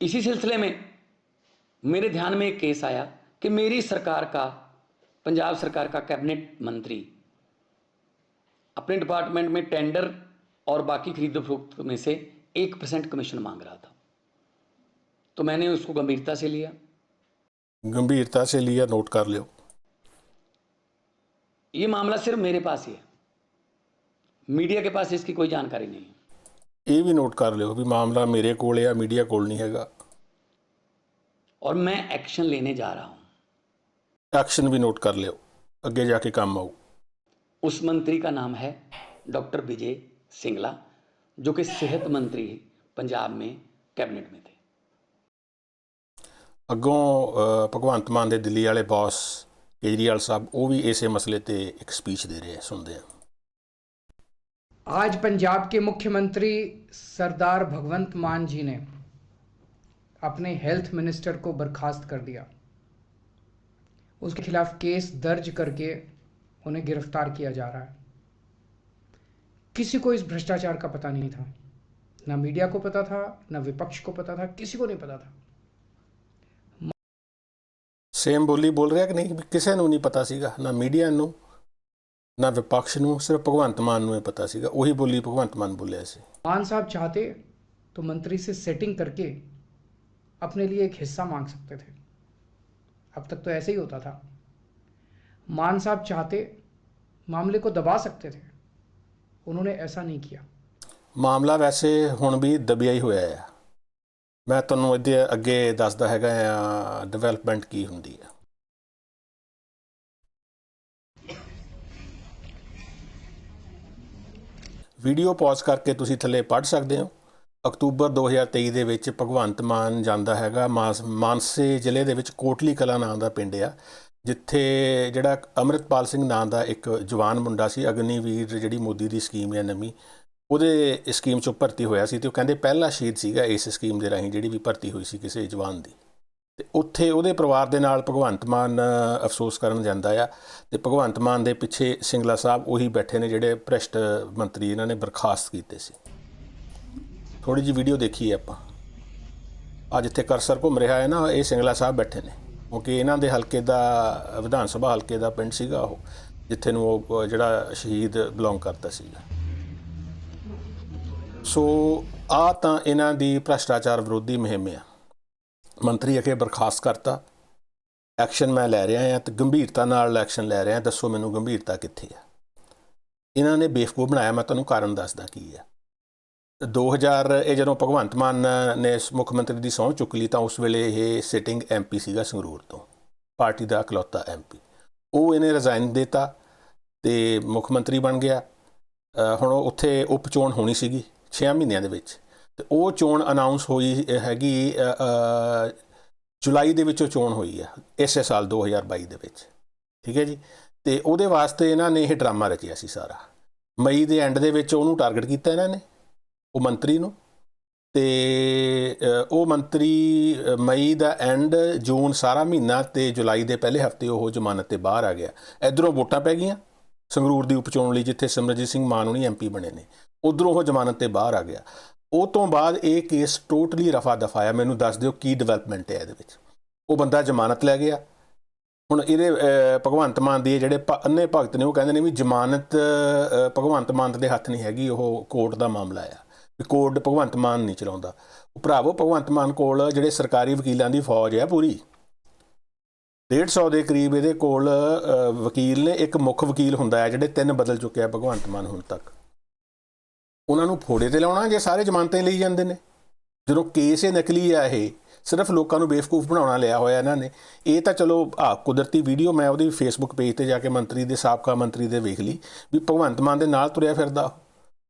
इसी सिलसिले में मेरे ध्यान में एक केस आया कि मेरी सरकार का पंजाब सरकार का कैबिनेट मंत्री अपने डिपार्टमेंट में टेंडर और बाकी खरीद फरोख्त में से एक परसेंट कमीशन मांग रहा था। तो मैंने उसको गंभीरता से लिया। गंभीरता से लिया नोट कर लियो। ये मामला सिर्फ़ मेरे पास ही है। मीडिया के पास इसकी कोई जानकारी नहीं है। ਇਹ ਵੀ ਨੋਟ ਕਰ ਲਿਓ ਵੀ ਮਾਮਲਾ ਮੇਰੇ ਕੋਲ ਆ ਮੀਡੀਆ ਕੋਲ ਨਹੀਂ ਹੈਗਾ और मैं एक्शन लेने जा रहा हूं ਐਕਸ਼ਨ ਵੀ ਨੋਟ ਕਰ ਲਿਓ ਅੱਗੇ ਜਾ ਕੇ ਕੰਮ ਆਊ उस मंत्री का नाम है डॉक्टर विजय सिंगला जो कि सेहत मंत्री पंजाब में कैबिनेट में थे ਅੱਗੋਂ ਅ, ਭਗਵੰਤ ਮਾਨ ਦੇ ਦਿੱਲੀ ਵਾਲੇ ਬੌਸ ਕੇਜਰੀਵਾਲ ਸਾਹਿਬ ਉਹ ਵੀ ਇਸੇ ਮਸਲੇ ਤੇ ਇੱਕ ਸਪੀਚ ਦੇ ਰਹੇ ਆ ਸੁਣਦੇ ਆ आज पंजाब के मुख्यमंत्री सरदार भगवंत मान जी ने अपने हेल्थ मिनिस्टर को बर्खास्त कर दिया उसके खिलाफ केस दर्ज करके उन्हें गिरफ्तार किया जा रहा है किसी को इस भ्रष्टाचार का पता नहीं था ना मीडिया को पता था ना विपक्ष को पता था किसी को नहीं पता था ਸੇਮ ਬੋਲੀ ਬੋਲ ਰਿਹਾ ਕਿ ਨਹੀਂ ਵੀ ਕਿਸੇ ਨੂੰ ਨਹੀਂ ਪਤਾ ਸੀਗਾ ਨਾ ਮੀਡੀਆ ਨੂੰ ਨਾ ਵਿਪਕਸ਼ ਨੂੰ ਸਿਰਫ ਭਗਵੰਤ ਮਾਨ ਨੂੰ ਹੀ ਪਤਾ ਸੀਗਾ ਉਹੀ ਬੋਲੀ ਭਗਵੰਤ ਮਾਨ ਬੋਲਿਆ ਸੀ मान साहब चाहते तो मंत्री से सेटिंग करके अपने लिए एक हिस्सा मांग सकते थे अब तक तो ऐसे ही होता था मान साहब चाहते मामले को दबा सकते थे उन्होंने ऐसा नहीं किया ਮਾਮਲਾ ਵੈਸੇ ਹੁਣ ਵੀ ਦਬਿਆ ਹੀ ਹੋਇਆ ਆ ਮੈਂ ਤੁਹਾਨੂੰ ਇਹਦੇ ਅੱਗੇ ਦੱਸਦਾ ਹੈਗਾ ਆ ਡਿਵੈਲਪਮੈਂਟ ਕੀ ਹੁੰਦੀ ਆ ਵੀਡੀਓ ਪੌਜ਼ ਕਰਕੇ ਤੁਸੀਂ ਥੱਲੇ ਪੜ੍ਹ ਸਕਦੇ ਹੋ। ਅਕਤੂਬਰ 2023 ਦੇ ਵਿੱਚ ਭਗਵੰਤ ਮਾਨ ਜਾਂਦਾ ਹੈਗਾ। ਮਾਸ- ਮਾਨਸੇ ਜ਼ਿਲ੍ਹੇ ਦੇ ਵਿੱਚ ਕੋਟਲੀ ਕਲਾ ਨਾਂ ਦਾ ਪਿੰਡ ਆ, ਜਿੱਥੇ ਜਿਹੜਾ ਅਮਰਿਤਪਾਲ ਸਿੰਘ ਨਾਂ ਦਾ ਇੱਕ ਜਵਾਨ ਮੁੰਡਾ ਸੀ, ਅਗਨੀਵੀਰ ਜਿਹੜੀ ਮੋਦੀ ਦੀ ਸਕੀਮ ਹੈ ਨਵੀਂ, ਉਹਦੇ ਸਕੀਮ ਚੋਂ ਭਰਤੀ ਹੋਇਆ ਸੀ ਤੇ ਉਹ ਕਹਿੰਦੇ ਪਹਿਲਾ ਸ਼ਹੀਦ ਸੀਗਾ ਇਸ ਸਕੀਮ ਦੇ ਰਾਹੀਂ, ਜਿਹੜੀ ਵੀ ਭਰਤੀ ਹੋਈ ਸੀ ਕਿਸੇ ਜਵਾਨ ਦੀ। ਤੇ ਉੱਥੇ ਉਹਦੇ ਪਰਿਵਾਰ ਦੇ ਨਾਲ ਭਗਵੰਤ ਮਾਨ ਅਫਸੋਸ ਕਰਨ ਜਾਂਦਾ ਆ। ਤੇ ਭਗਵੰਤ ਮਾਨ ਦੇ ਪਿੱਛੇ ਸਿੰਗਲਾ ਸਾਹਿਬ ਉਹੀ ਬੈਠੇ ਨੇ ਜਿਹੜੇ ਭ੍ਰਿਸ਼ਟ ਮੰਤਰੀ ਇਹਨਾਂ ਨੇ ਬਰਖਾਸਤ ਕੀਤੇ ਸੀ। ਥੋੜੀ ਜੀ ਵੀਡੀਓ ਦੇਖੀਏ ਆਪਾਂ। ਆ ਜਿੱਥੇ ਕਰਸਰ ਘੁੰਮ ਰਿਹਾ ਹੈ ਨਾ, ਇਹ ਸਿੰਗਲਾ ਸਾਹਿਬ ਬੈਠੇ ਨੇ। ਕਿਉਂਕਿ ਇਹਨਾਂ ਦੇ ਹਲਕੇ ਦਾ, ਵਿਧਾਨ ਸਭਾ ਹਲਕੇ ਦਾ ਪਿੰਡ ਸੀਗਾ ਉਹ, ਜਿੱਥੇ ਨੂੰ ਉਹ ਜਿਹੜਾ ਸ਼ਹੀਦ ਬਿਲੋਂਗ ਕਰਦਾ ਸੀਗਾ। ਸੋ ਆ ਤਾਂ ਇਹਨਾਂ ਦੀ ਭ੍ਰਸ਼ਟਾਚਾਰ ਵਿਰੋਧੀ ਮੁਹਿੰਮ ਆ। ਮੰਤਰੀ ਅਕੇ ਬਰਖਾਸਤ ਕਰਤਾ। ਐਕਸ਼ਨ ਮੈਂ ਲੈ ਰਿਹਾ ਹਾਂ ਤੇ ਗੰਭੀਰਤਾ ਨਾਲ ਐਕਸ਼ਨ ਲੈ ਰਿਹਾ ਦੱਸੋ ਮੈਨੂੰ ਗੰਭੀਰਤਾ ਕਿੱਥੇ ਆ? ਇਹਨਾਂ ਨੇ ਬੇਵਕੂਫ ਬਣਾਇਆ, ਮੈਂ ਤੁਹਾਨੂੰ ਕਾਰਨ ਦੱਸਦਾ ਕੀ ਆ। 2000 ਇਹ ਜਦੋਂ ਭਗਵੰਤ ਮਾਨ ਨੇ ਮੁੱਖ ਮੰਤਰੀ ਦੀ ਸਹੁੰ ਚੁੱਕ ਲਈ ਤਾਂ ਉਸ ਵੇਲੇ ਇਹ ਸਿਟਿੰਗ ਐਮਪੀ ਸੀਗਾ ਸੰਗਰੂਰ ਤੋਂ। ਪਾਰਟੀ ਦਾ ਇਕਲੌਤਾ ਐਮਪੀ ਉਹ ਇਹਨੇ ਰਿਜ਼ਾਈਨ ਦਿੱਤਾ ਤੇ ਮੁੱਖ ਮੰਤਰੀ ਬਣ ਗਿਆ। ਹੁਣ ਉੱਥੇ ਉਪ ਚੋਣ ਹੋਣੀ ਸੀਗੀ 6 ਮਹੀਨਿਆਂ ਦੇ ਵਿੱਚ। ਤੇ ਉਹ ਚੋਣ ਅਨਾਉਂਸ ਹੋਈ ਹੈਗੀ ਜੁਲਾਈ ਦੇ ਵਿੱਚ ਉਹ ਚੋਣ ਹੋਈ ਆ ਇਸੇ ਸਾਲ 2022 ਦੇ ਵਿੱਚ। ਠੀਕ ਹੈ ਜੀ? ਤੇ ਉਹਦੇ ਵਾਸਤੇ ਇਹਨਾਂ ਨੇ ਇਹ ਡਰਾਮਾ ਰਚਿਆ ਸੀ ਸਾਰਾ। ਮਈ ਦੇ ਐਂਡ ਦੇ ਵਿੱਚ ਉਹਨੂੰ ਟਾਰਗੇਟ ਕੀਤਾ ਇਹਨਾਂ ਨੇ, ਉਹ ਮੰਤਰੀ ਨੂੰ। ਤੇ ਉਹ ਮੰਤਰੀ ਮਈ ਦਾ ਐਂਡ ਜੂਨ ਸਾਰਾ ਮਹੀਨਾ ਤੇ ਜੁਲਾਈ ਦੇ ਪਹਿਲੇ ਹਫ਼ਤੇ ਉਹ ਜ਼ਮਾਨਤ ਤੇ ਬਾਹਰ ਆ ਗਿਆ। ਇਧਰੋਂ ਵੋਟਾਂ ਪੈ ਗਈਆਂ, ਸੰਗਰੂਰ ਦੀ ਉਪਚੋਣ ਲਈ ਜਿੱਥੇ ਸਿਮਰਜੀਤ ਸਿੰਘ ਮਾਨ ਹੁਣੀ ਐਮਪੀ ਬਣੇ ਨੇ। ਉਧਰੋਂ ਉਹ ਜ਼ਮਾਨਤ ਤੇ ਬਾਹਰ ਆ ਗਿਆ। ਉਹ ਤੋਂ ਬਾਅਦ ਇਹ ਕੇਸ ਟੋਟਲੀ ਰਫਾ ਦਫਾਇਆ ਮੈਨੂੰ ਦੱਸ ਦਿਓ ਕੀ ਡਿਵੈਲਪਮੈਂਟ ਹੈ ਇਹਦੇ ਵਿੱਚ। ਉਹ ਬੰਦਾ ਜ਼ਮਾਨਤ ਲੈ ਗਿਆ। ਹੁਣ ਇਹਦੇ ਭਗਵੰਤ ਮਾਨ ਦੇ ਜਿਹੜੇ ਭ- ਅੰਨੇ ਭਗਤ ਨੇ ਉਹ ਕਹਿੰਦੇ ਨੇ ਵੀ ਜ਼ਮਾਨਤ ਭਗਵੰਤ ਮਾਨ ਦੇ ਹੱਥ ਨਹੀਂ ਹੈਗੀ, ਉਹ ਕੋਰਟ ਦਾ ਮਾਮਲਾ ਆ। ਵੀ ਕੋਰਟ ਭਗਵੰਤ ਮਾਨ ਨਹੀਂ ਚਲਾਉਂਦਾ। ਭਰਾਵੋ, ਭਗਵੰਤ ਮਾਨ ਕੋਲ ਜਿਹੜੇ ਸਰਕਾਰੀ ਵਕੀਲਾਂ ਦੀ ਫੌਜ ਹੈ ਪੂਰੀ। 150 ਦੇ ਕਰੀਬ ਇਹਦੇ ਕੋਲ ਵਕੀਲ ਨੇ, ਇੱਕ ਮੁੱਖ ਵਕੀਲ ਹੁੰਦਾ ਹੈ ਜਿਹੜੇ ਤਿੰਨ ਬਦਲ ਚੁੱਕੇ ਆ ਭਗਵੰਤ ਮਾਨ ਹੁਣ ਤੱਕ। ਉਹਨਾਂ ਨੂੰ ਫੋੜੇ ਤੇ ਲਾਉਣਾ ਜੇ ਸਾਰੇ ਜ਼ਮਾਨਤਾਂ ਹੀ ਲਈ ਜਾਂਦੇ ਨੇ? ਜਦੋਂ ਕੇਸ ਇਹ ਨਕਲੀ ਆ ਇਹ, ਸਿਰਫ ਲੋਕਾਂ ਨੂੰ ਬੇਵਕੂਫ ਬਣਾਉਣਾ ਲਿਆ ਹੋਇਆ ਇਹਨਾਂ ਨੇ, ਇਹ ਤਾਂ ਚਲੋ, ਆ ਕੁਦਰਤੀ ਵੀਡੀਓ ਮੈਂ ਉਹਦੀ ਫੇਸਬੁੱਕ ਪੇਜ ਤੇ ਜਾ ਕੇ ਮੰਤਰੀ ਦੇ, ਸਾਬਕਾ ਮੰਤਰੀ ਦੇ ਵੇਖ ਲਈ, ਵੀ ਭਗਵੰਤ ਮਾਨ ਦੇ ਨਾਲ ਤੁਰਿਆ ਫਿਰਦਾ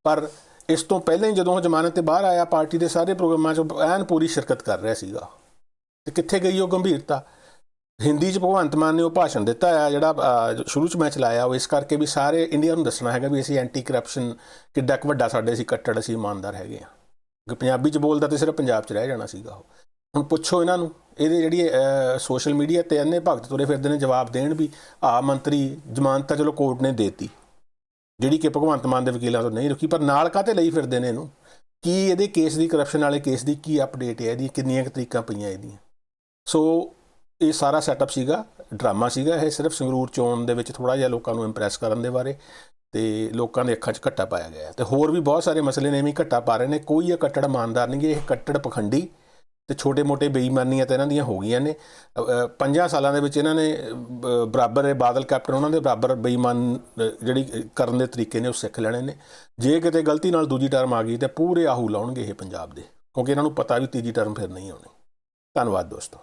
ਪਰ ਇਸ ਤੋਂ ਪਹਿਲਾਂ ਹੀ ਜਦੋਂ ਉਹ ਜ਼ਮਾਨਤ ਤੇ ਬਾਹਰ ਆਇਆ, ਪਾਰਟੀ ਦੇ ਸਾਰੇ ਪ੍ਰੋਗਰਾਮਾਂ 'ਚ ਐਨ ਪੂਰੀ ਸ਼ਿਰਕਤ ਕਰ ਰਿਹਾ ਸੀਗਾ। ਤੇ ਕਿੱਥੇ ਗਈ ਉਹ ਗੰਭੀਰਤਾ? ਹਿੰਦੀ 'ਚ ਭਗਵੰਤ ਮਾਨ ਨੇ ਉਹ ਭਾਸ਼ਣ ਦਿੱਤਾ ਆ, ਜਿਹੜਾ ਸ਼ੁਰੂ 'ਚ ਮੈਂ ਚਲਾਇਆ, ਉਹ ਇਸ ਕਰਕੇ ਵੀ ਸਾਰੇ ਇੰਡੀਆ ਨੂੰ ਦੱਸਣਾ ਹੈਗਾ ਵੀ ਅਸੀਂ ਐਂਟੀ ਕਰਪਸ਼ਨ ਕਿੱਡਾ ਕੁ ਵੱਡਾ ਸਾਡੇ ਅਸੀਂ ਕੱਟੜ, ਅਸੀਂ ਇਮਾਨਦਾਰ ਹੈਗੇ ਆ। ਕਿ ਪੰਜਾਬੀ 'ਚ ਬੋਲਦਾ ਤੇ ਸਿਰਫ ਪੰਜਾਬ 'ਚ ਰਹਿ ਜਾਣਾ ਸੀਗਾ ਉਹ। ਹੁਣ ਪੁੱਛੋ ਇਹਨਾਂ ਨੂੰ, ਇਹਦੇ ਜਿਹੜੀ ਸੋਸ਼ਲ ਮੀਡੀਆ ਤੇ ਅੰਨੇ ਭਗਤ ਤੁਰੇ ਫਿਰਦੇ ਨੇ, ਜਵਾਬ ਦੇਣ ਵੀ ਆ ਮੰਤਰੀ ਜ਼ਮਾਨਤ ਤਾਂ ਚਲੋ ਕੋਰਟ ਨੇ ਦੇਤੀ। ਜਿਹੜੀ ਕਿ ਭਗਵੰਤ ਮਾਨ ਦੇ ਵਕੀਲਾਂ ਤੋਂ ਨਹੀਂ ਰੁਕੀ, ਪਰ ਨਾਲ ਕਾਤੇ ਲਈ ਫਿਰਦੇ ਨੇ ਇਹਨੂੰ? ਕੀ ਇਹਦੇ ਕੇਸ ਦੀ ਕਰਪਸ਼ਨ ਵਾਲੇ ਕੇਸ ਦੀ ਕੀ ਅਪਡੇਟ ਹੈ ਇਹਦੀ? ਕਿੰਨੀਆਂ ਕੁ ਤਰੀਕਾਂ ਪਈਆਂ ਇਹਦੀਆਂ? ਸੋ ਇਹ ਸਾਰਾ ਸੈਟਅਪ ਸੀਗਾ ਡਰਾਮਾ ਸੀਗਾ ਇਹ ਸਿਰਫ ਸੰਗਰੂਰ ਚੋਣ ਦੇ ਵਿੱਚ ਥੋੜਾ ਜਿਹਾ ਲੋਕਾਂ ਨੂੰ ਇੰਪ੍ਰੈਸ ਕਰਨ ਦੇ ਬਾਰੇ ਤੇ ਲੋਕਾਂ ਦੇ ਅੱਖਾਂ 'ਚ ਘੱਟਾ ਪਾਇਆ ਗਿਆ ਤੇ ਹੋਰ ਵੀ ਬਹੁਤ ਸਾਰੇ ਮਸਲੇ ਨੇ ਐਵੇਂ ਘੱਟਾ ਪਾ ਰਹੇ ਨੇ ਕੋਈ ਇਹ ਕੱਟੜ ਇਮਾਨਦਾਰ ਨਹੀਂ ਗੇ ਇਹ ਕੱਟੜ ਪਖੰਡੀ ਤੇ ਛੋਟੇ-ਮੋਟੇ ਬੇਈਮਾਨੀਆਂ ਤਾਂ ਇਹਨਾਂ ਦੀਆਂ ਹੋ ਗਈਆਂ ਨੇ। ਅ, ਅ, ਪੰਜਾਂ ਸਾਲਾਂ ਦੇ ਵਿੱਚ ਇਹਨਾਂ ਨੇ ਬ- ਬਰਾਬਰ ਇਹ ਬਾਦਲ ਕੈਪਟਨ ਉਹਨਾਂ ਦੇ ਬਰਾਬਰ ਬੇਈਮਾਨ ਜਿਹੜੀ ਕਰਨ ਦੇ ਤਰੀਕੇ ਨੇ ਉਹ ਸਿੱਖ ਲੈਣੇ ਨੇ। ਜੇ ਕਿਤੇ ਗਲਤੀ ਨਾਲ ਦੂਜੀ ਟਰਮ ਆ ਗਈ ਤੇ ਪੂਰੇ ਆਹੂ ਲਾਉਣਗੇ ਇਹ ਪੰਜਾਬ ਦੇ ਕਿਉਂਕਿ ਇਹਨਾਂ ਨੂੰ ਪਤਾ ਵੀ ਤੀਜੀ ਟਰਮ ਫਿਰ ਨਹੀਂ ਆਉਣੀ। ਧੰਨਵਾਦ ਦੋਸਤੋ।